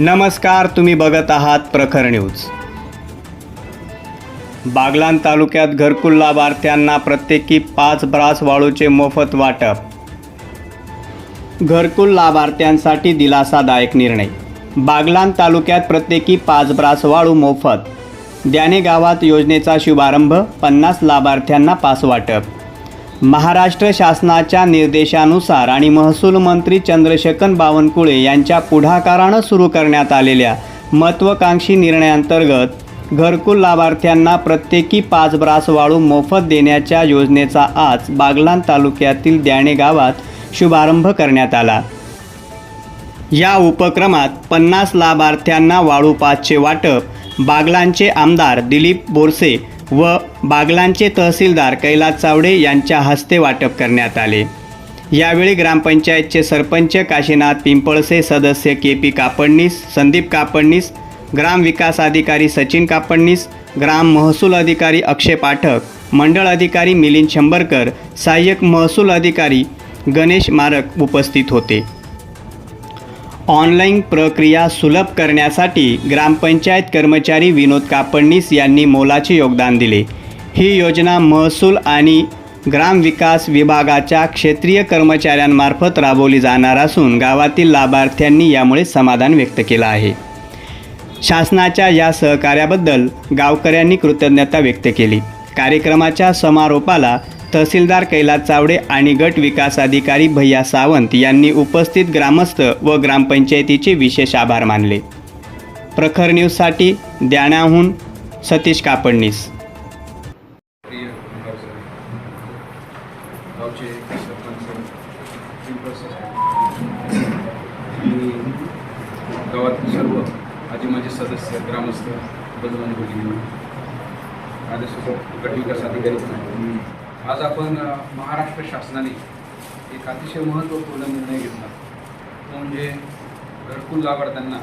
नमस्कार तुम्ही बघत आहात प्रखर न्यूज. बागलान तालुक्यात घरकुल लाभार्थ्यांना प्रत्येकी पाच ब्रास वाळूचे मोफत वाटप. घरकुल लाभार्थ्यांसाठी दिलासादायक निर्णय. बागलान तालुक्यात प्रत्येकी पाच ब्रास वाळू मोफत. द्याने गावात योजनेचा शुभारंभ पन्नास लाभार्थ्यांना पास वाटप. महाराष्ट्र शासनाच्या निर्देशानुसार आणि महसूल मंत्री चंद्रशेखर बावनकुळे यांच्या पुढाकारानं सुरू करण्यात आलेल्या महत्त्वाकांक्षी निर्णयाअंतर्गत घरकुल लाभार्थ्यांना प्रत्येकी पाच ब्रास वाळू मोफत देण्याच्या योजनेचा आज बागलान तालुक्यातील द्याणे गावात शुभारंभ करण्यात आला. या उपक्रमात पन्नास लाभार्थ्यांना वाळू पाचचे वाटप बागलांचे आमदार दिलीप बोरसे व बागलांचे तहसीलदार कैलास चावडे यांच्या हस्ते वाटप करण्यात आले. यावेळी ग्रामपंचायतचे सरपंच काशीनाथ पिंपळसे सदस्य के पी कापडणीस संदीप कापडणीस ग्रामविकास अधिकारी सचिन कापडणीस ग्राम महसूल अधिकारी अक्षय पाठक मंडळ अधिकारी मिलिंद शंभरकर सहाय्यक महसूल अधिकारी गणेश मारक उपस्थित होते. ऑनलाईन प्रक्रिया सुलभ करण्यासाठी ग्रामपंचायत कर्मचारी विनोद कापडणीस यांनी मोलाचे योगदान दिले. ही योजना महसूल आणि ग्रामविकास विभागाच्या क्षेत्रीय कर्मचाऱ्यांमार्फत राबवली जाणार असून गावातील लाभार्थ्यांनी यामुळे समाधान व्यक्त केलं आहे. शासनाच्या या सहकार्याबद्दल गावकऱ्यांनी कृतज्ञता व्यक्त केली. कार्यक्रमाच्या समारोपाला तहसीलदार कैलास चावडे आणि गट विकास अधिकारी भैया सावंत यांनी उपस्थित ग्रामस्थ व ग्रामपंचायतीचे विशेष आभार मानले. प्रखर न्यूजसाठी द्याण्याहून सतीश कापडणीस. गावातील सर्व आधी माझे सदस्य ग्रामस्थ बजरंग भगिनी माझ्यासोबत गट विकास अधिकारी. आज आपण महाराष्ट्र शासनाने एक अतिशय महत्त्वपूर्ण निर्णय घेतला. तो म्हणजे घरकुल लाभार्थ्यांना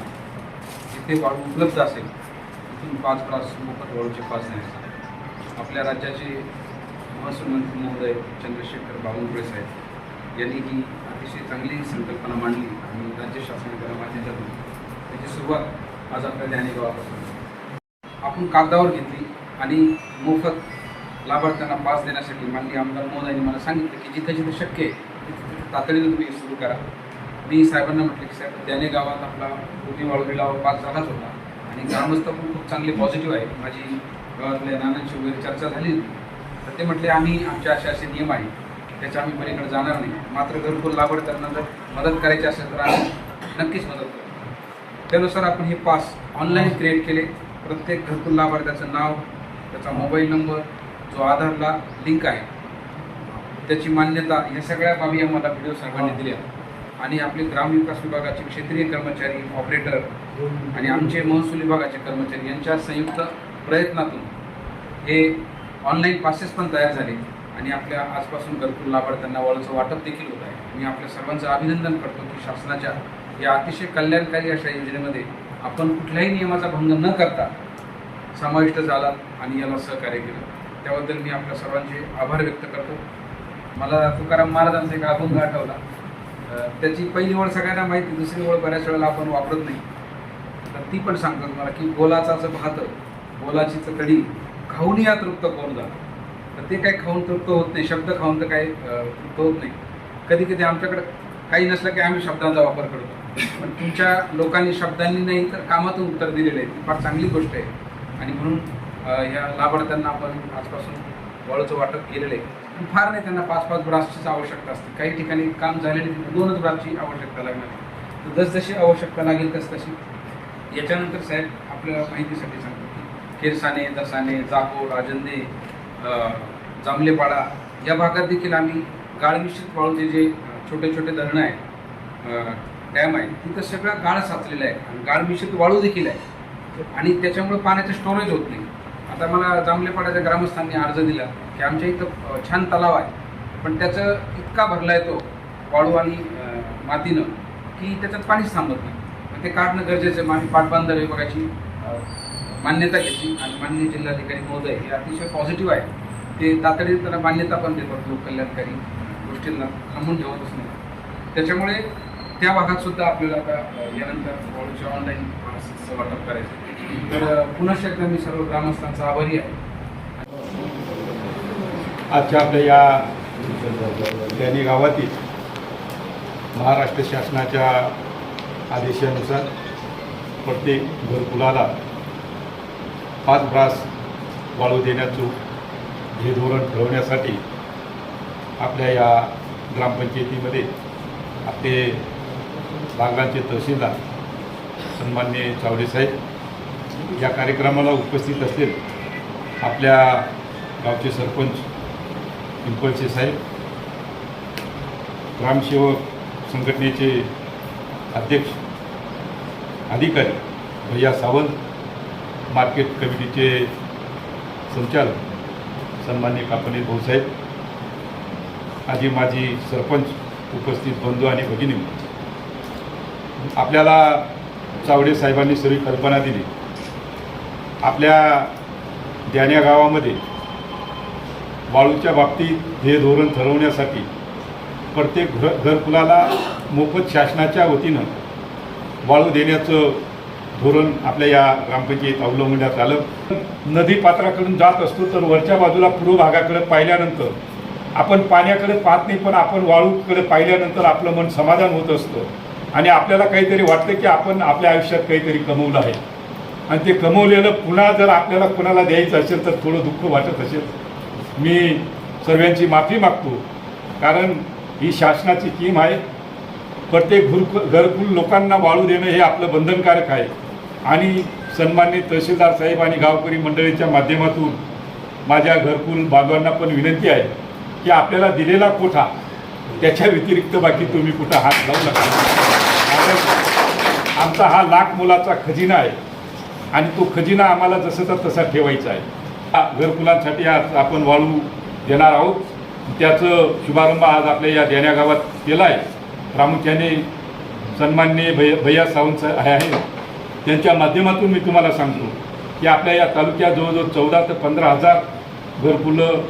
जिथे वाळू उपलब्ध असेल तिथून पाच तास मोफत वाळूचे पास देण्याचा आपल्या राज्याचे महसूल मंत्री महोदय चंद्रशेखर बावनकुळे साहेब यांनी ही अतिशय चांगली संकल्पना मांडली आणि राज्य शासनाच्या माध्यमातून त्याची सुरुवात आज आपल्या ध्यानी गावापासून आपण कागदावर घेतली आणि मोफत लाभार्थ्यांना पास देण्यासाठी माननीय आमदार मोदांनी मला सांगितलं की जिथे जिथे शक्य आहे तिथे तातडीनं तुम्ही सुरू करा. मी साहेबांना म्हटलं की साहेब त्याने गावात आपला पूर्वी वाळू पास झालाच होता. आणि ग्रामस्थ पण खूप चांगले पॉझिटिव्ह आहे माझी गावातल्या नानांची वगैरे चर्चा झाली होती. तर ते म्हटले आम्ही आमचे असे असे नियम आहेत. त्याच्या आम्ही पलीकडे जाणार नाही. मात्र घरकुल लाभार्थ्यांना जर मदत करायची असेल तर आम्ही नक्कीच मदत करू. त्यानुसार आपण हे पास ऑनलाईन क्रिएट केले. प्रत्येक घरकुल लाभार्थ्याचं नाव त्याचा मोबाईल नंबर जो आधारला लिंक आहे त्याची मान्यता या सगळ्या बाबी आम्हाला व्हिडिओ साहेबांनी दिल्या. आणि आपले ग्रामविकास विभागाचे क्षेत्रीय कर्मचारी ऑपरेटर आणि आमचे महसूल विभागाचे कर्मचारी यांच्या संयुक्त प्रयत्नातून हे ऑनलाईन पासेस पण तयार झाले. आणि आपल्या आजपासून घरकुल लाभार्थ्यांना वळचं वाटप देखील होत आहे. मी आपल्या सर्वांचं अभिनंदन करतो की शासनाच्या या अतिशय कल्याणकारी अशा योजनेमध्ये आपण कुठल्याही नियमाचा भंग न करता समाविष्ट झालात आणि याला सहकार्य केलं. त्याबद्दल मी आपल्या सर्वांचे आभार व्यक्त करतो. मला तुकाराम महाराजांचा एक अभंग आठवला त्याची पहिली ओळ सगळ्यांना माहिती दुसरी ओळ बऱ्याच वेळेला आपण वापरत नाही. तर ती पण सांगतो तुम्हाला की गोलाचा भात गोलाचीच कढी खाऊन या तृप्त कोण झालं? तर ते काही खाऊन तृप्त होत नाही शब्द खाऊन तर काही तृप्त होत नाही. कधी कधी आमच्याकडे काही नसलं की आम्ही शब्दांचा वापर करतो. पण तुमच्या लोकांनी शब्दांनी नाही तर कामातून उत्तर दिलेलं आहे. ती फार चांगली गोष्ट आहे. आणि म्हणून ह्या लाभार्थ्यांना आपण आजपासून वळचं वाटप केलेलं आहे. पण फार नाही त्यांना पाच पाच ब्रासचीच आवश्यकता असते. काही ठिकाणी काम झालेली दोनच ब्रासची आवश्यकता लागणार आहे. तर जसजशी आवश्यकता लागेल तस तशी. याच्यानंतर साहेब आपल्या माहितीसाठी सांगतो की केरसाने दसाने जाको राजंदे जांभलेपाडा या भागात देखील आम्ही गाळमिश्रित वाळूचे जे छोटे छोटे धरणं आहेत डॅम आहे तिथं सगळं गाळ साचलेलं आहे. आणि गाळ मिश्रित वाळू देखील आहे. आणि त्याच्यामुळे पाण्याचं स्टोरेज होत नाही. आता मला जांभलेपाड्याच्या ग्रामस्थांनी अर्ज दिला की आमच्या इथं छान तलाव आहे. पण त्याचं इतका भरला येतो वाळू आणि मातीनं की त्याच्यात पाणीच थांबत नाही. ते काढणं गरजेचं आहे. आम्ही पाटबंधारे विभागाची मान्यता घेतली आणि माननीय जिल्हाधिकारी महोदय हे अतिशय पॉझिटिव्ह आहे. ते तातडीने त्यांना मान्यता पण देतात लोककल्याणकारी गोष्टींना. थांबून ठेवतच नाही. त्याच्यामुळे त्या भागात सुद्धा आपल्याला आता यानंतर वाळूचे ऑनलाईन वाटप करायचं तर अ, पुन्हा एकदा मी सर्व ग्रामस्थांचा आभारी आहे. आजच्या आपल्या या त्यांनी गावातील महाराष्ट्र शासनाच्या आदेशानुसार प्रत्येक घरकुलाला पाच ब्रास वाळू देण्याचं हे धोरण ठरवण्यासाठी आपल्या या ग्रामपंचायतीमध्ये आपले बागलांचे तहसीलदार सन्मान्य चावडेसाहेब या कार्यक्रमाला उपस्थित असलेले आपल्या गावचे सरपंच पिंपळचे साहेब ग्रामसेवक संघटनेचे अध्यक्ष अधिकारी भैया सावंत मार्केट कमिटीचे संचालक सन्मान्य कापणे भाऊसाहेब आजी माझी सरपंच उपस्थित बंधू आणि भगिनी. आपल्याला चावडे साहेबांनी सर्व कल्पना दिली. आपल्या द्याण्या गावामध्ये वाळूच्या बाबतीत हे धोरण ठरवण्यासाठी प्रत्येक घर घरकुलाला मोफत शासनाच्या वतीनं वाळू देण्याचं धोरण आपल्या या ग्रामपंचायत अवलंबण्यात आलं. नदी पात्राकडून जात असतो तर वरच्या बाजूला पूर्व भागाकडे पाहिल्यानंतर आपण पाण्याकडे पाहत नाही पण आपण वाळूकडे पाहिल्यानंतर आपलं मन समाधान होत असतं. आणि आपल्याला काहीतरी वाटतं की आपण आपल्या आयुष्यात काहीतरी कमवलं आहे. आणि ते कमवलेलं पुन्हा जर आपल्याला कुणाला द्यायचं असेल तर थोडं दुःख वाटत असेल. मी सर्वांची माफी मागतो. कारण ही शासनाची टीम आहे. प्रत्येक घरकु घरकुल लोकांना वाळू देणं हे आपलं बंधनकारक आहे. आणि सन्मान्य तहसीलदार साहेब आणि गावकरी मंडळीच्या माध्यमातून माझ्या घरकुल बांधवांना पण विनंती आहे की आपल्याला दिलेला कोठा त्याच्या व्यतिरिक्त बाकी तुम्ही कुठं हात लावू नका. कारण आमचा हा लाख मोलाचा खजिना आहे. आणि तो खजिना आम्हाला जसाचा तसा ठेवायचा आहे. हा घरकुलांसाठी आज आपण वाळू देणार आहोत. त्याचं शुभारंभ आज आपल्या या देण्या गावात केला आहे. प्रामुख्याने सन्मान्य भैया भैया सावंत आहे आहे. त्यांच्या माध्यमातून मी तुम्हाला सांगतो की आपल्या या तालुक्यात जवळजवळ चौदा ते पंधरा हजार घरकुलं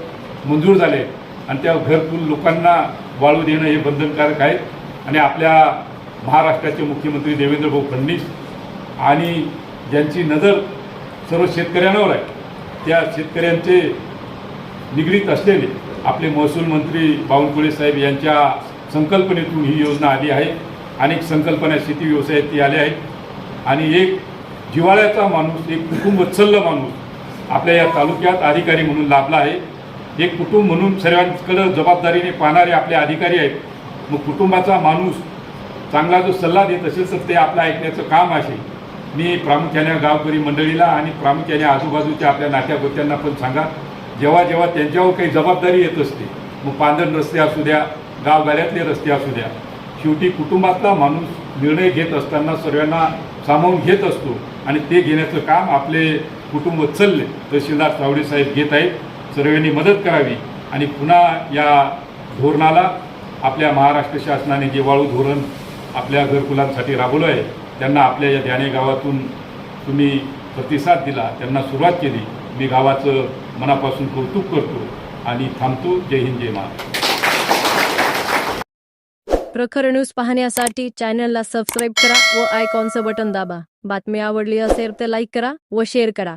मंजूर झाले आणि त्या घरकुल लोकांना वाळू देणं हे बंधनकारक आहे. आणि आपल्या महाराष्ट्राचे मुख्यमंत्री देवेंद्र भाऊ फडणवीस आणि ज्यांची नजर सर्व शेतकऱ्यांवर आहे त्या शेतकऱ्यांचे निगडीत असलेले आपले महसूल मंत्री बावनकुळे साहेब यांच्या संकल्पनेतून ही योजना आली आहे. अनेक संकल्पना शेती व्यवसायात ती आल्या आहेत. आणि एक जिवाळ्याचा माणूस एक कुटुंबवत्सल्य माणूस आपल्या या तालुक्यात अधिकारी म्हणून लाभला आहे. एक कुटुंब म्हणून सर्वांकडं जबाबदारीने पाहणारे आपले अधिकारी आहेत. मग कुटुंबाचा माणूस चांगला जो सल्ला देत असेल तर ते आपलं ऐकण्याचं काम असेल मी प्रामुख्याने गावकरी मंडळीला आणि प्रामुख्याने आजूबाजूच्या आपल्या नात्यागोत्यांना पण सांगा. जेव्हा जेव्हा त्यांच्यावर काही जबाबदारी येत असते मग पांढरण रस्ते असू द्या गावगाड्यातले रस्ते असू द्या शेवटी कुटुंबातला माणूस निर्णय घेत असताना सर्वांना सामावून घेत असतो आणि ते घेण्याचं काम आपले कुटुंब चलले तहसीलदार चावडे साहेब घेत आहेत. सर्वांनी मदत करावी आणि पुन्हा या धोरणाला आपल्या महाराष्ट्र शासनाने जे वाळू धोरण आपल्या घरकुलांसाठी राबवलं आहे त्यांना आपल्या या ध्याने गावातून तुम्ही प्रतिसाद दिला त्यांना सुरुवात केली. मी गावाचं मनापासून कौतुक करतो आणि थांबतो. जय हिंद जय महाराष्ट्र. प्रखर न्यूज पाहण्यासाठी चॅनलला सबस्क्राईब करा व आयकॉनचं बटन दाबा. बातमी आवडली असेल तर लाईक करा व शेअर करा.